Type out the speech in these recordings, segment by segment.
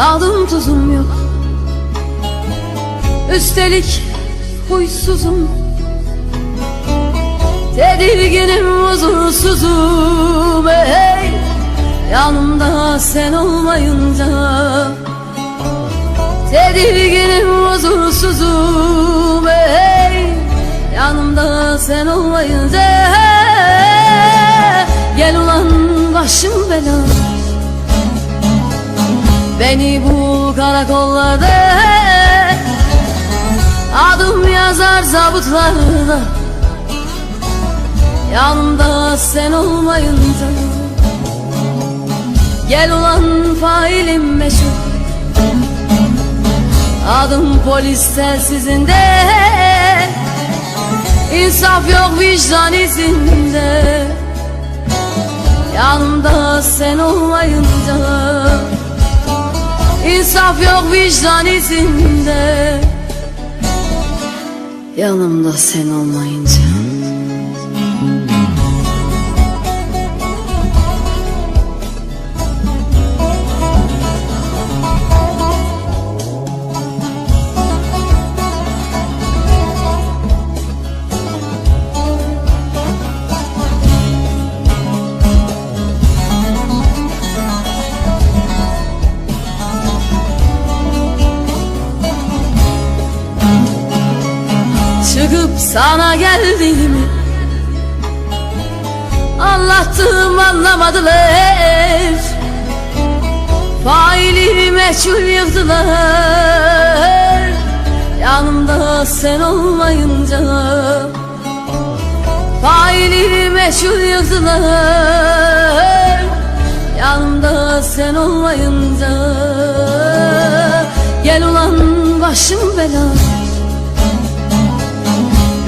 Tadım tuzum yok. Üstelik huysuzum. Tedirginim huzursuzum. Hey Yanımda sen olmayınca. Tedirginim huzursuzum Beni bul karakollarda Adım yazar zabıtlarda Yanımda sen olmayınca Gel ulan failim meşhur. Adım polis telsizinde İnsaf yok vicdan izinde. Yanımda sen olmayınca İnsaf yok vicdan izinde. Yanımda sen olmayınca Çıkıp sana geldiğimi Anlattım anlamadılar. Faili meçhul yıktılar Yanımda sen olmayınca Faili meçhul yıktılar Yanımda sen olmayınca Gel ulan başım bela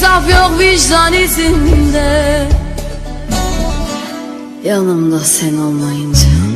İnsaf yok vicdan izinde. Yanımda sen olmayınca